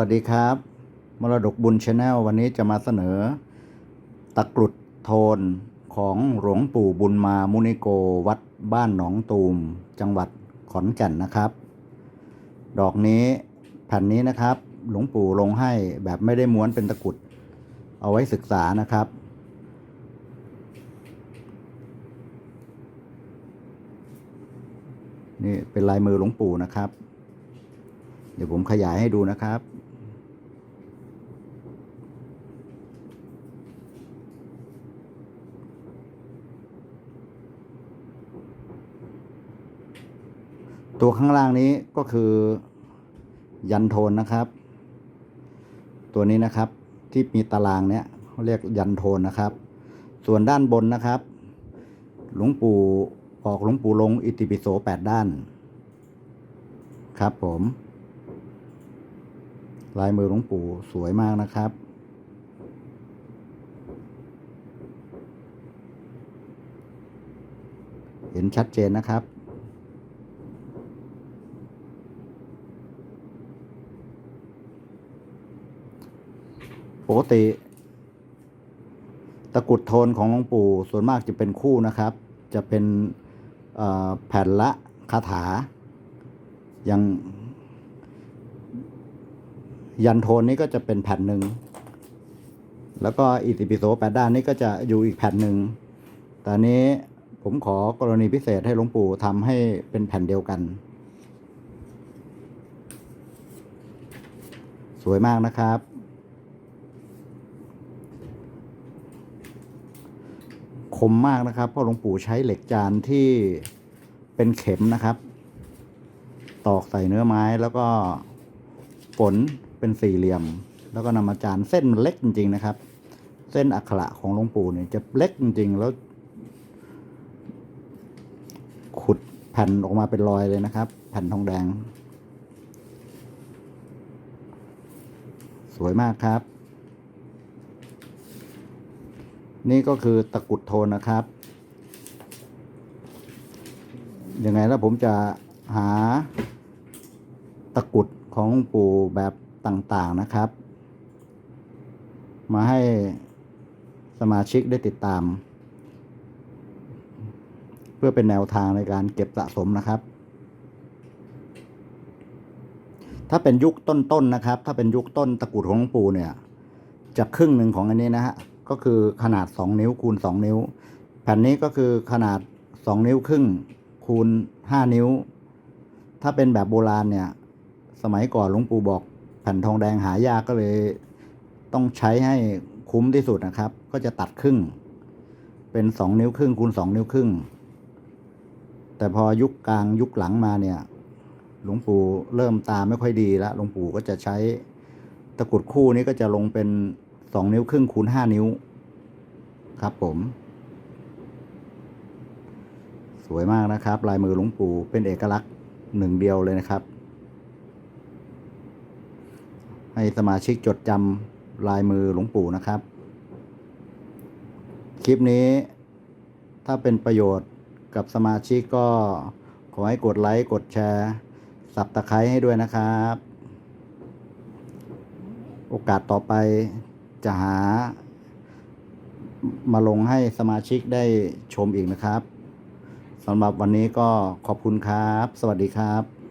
วัสดีครับ มรดกบุญชาแนลวันนี้จะมาเสนอ ตะกรุดโทนของหลวงปู่บุญมามุนิโกวัดบ้านหนองตูม จังหวัดขอนแก่นนะครับ ดอกนี้แผ่นนี้นะครับ หลวงปู่ลงให้แบบไม่ได้ม้วนเป็นตะกรุด เอาไว้ศึกษานะครับ นี่เป็นลายมือหลวงปู่นะครับเดี๋ยวผมขยายให้ดูนะครับ ตัวข้างล่างนี้ก็คือยันโทนนะครับ ตัวนี้นะครับที่มีตารางเนี้ยเขาเรียกยันโทนนะครับ ส่วนด้านบนนะครับ หลวงปู่ออกหลวงปู่ลงอิติปิโสแปดด้าน ครับผม ลายมือหลวงปู่สวยมากนะครับเห็นชัดเจนนะครับ ปกติ ตะกุดโทนของหลวงปู่ส่วนมากจะเป็นคู่นะครับ จะเป็นแผ่นละคาถา อย่าง ยันโทนนี้ก็จะเป็นแผ่นหนึ่ง แล้วก็อิติปิโสแปดด้านนี้ก็จะอยู่อีกแผ่นหนึ่งแต่อันนี้ผมขอกรณีพิเศษให้หลวงปู่ทำให้เป็นแผ่นเดียวกัน สวยมากนะครับ คมมากนะครับเพราะหลวงปู่ใช้เหล็กจานที่เป็นเข็มนะครับ ตอกใส่เนื้อไม้แล้วก็ฝนเป็นสี่เหลี่ยม แล้วก็นำมาจานเส้นมันเล็กจริงๆนะครับ เส้นอักขระของหลวงปู่เนี่ยจะเล็กจริงๆแล้ว ขุดแผ่นออกมาเป็นรอยเลยนะครับ แผ่นทองแดง สวยมากครับ นี่ก็คือตะกุดโทนนะครับยังไงแล้วผมจะหาตะกุดของปู่แบบต่างๆนะครับ มาให้สมาชิกได้ติดตาม เพื่อเป็นแนวทางในการเก็บสะสมนะครับ ถ้าเป็นยุคต้นๆนนะครับ ถ้าเป็นยุคต้นตะกุดของหลวงปู่เนี่ยจะครึ่งหนึ่งของอันนี้นะฮะ ก็คือขนาด 2 นิ้วคูณ 2 นิ้ว แผ่นนี้ก็คือขนาด 2 นิ้วครึ่งคูณ 5 นิ้ว ถ้าเป็นแบบโบราณเนี่ย สมัยก่อนหลวงปู่บอกแผ่นทองแดงหายากก็เลย ต้องใช้ให้คุ้มที่สุดนะครับ ก็จะตัดครึ่ง เป็น 2 นิ้วครึ่งคูณ 2 นิ้วครึ่ง แต่พอยุคกลางยุคหลังมาเนี่ยหลวงปู่เริ่มตาไม่ค่อยดีแล้วหลวงปู่ก็จะใช้ตะกรุดคู่นี้ก็จะลงเป็น สองนิ้วครึ่งคูณห้านิ้ว ครับผม สวยมากนะครับ ลายมือหลวงปู่เป็นเอกลักษณ์หนึ่งเดียวเลยนะครับ ให้สมาชิกจดจำลายมือหลวงปู่นะครับ คลิปนี้ ถ้าเป็นประโยชน์กับสมาชิกก็ขอให้กดไลค์กดแชร์สับตะไคร้ให้ด้วยนะครับ โอกาสต่อไป จะหา มาลงให้สมาชิกได้ชมอีกนะครับสำหรับวันนี้ก็ขอบคุณครับ สวัสดีครับ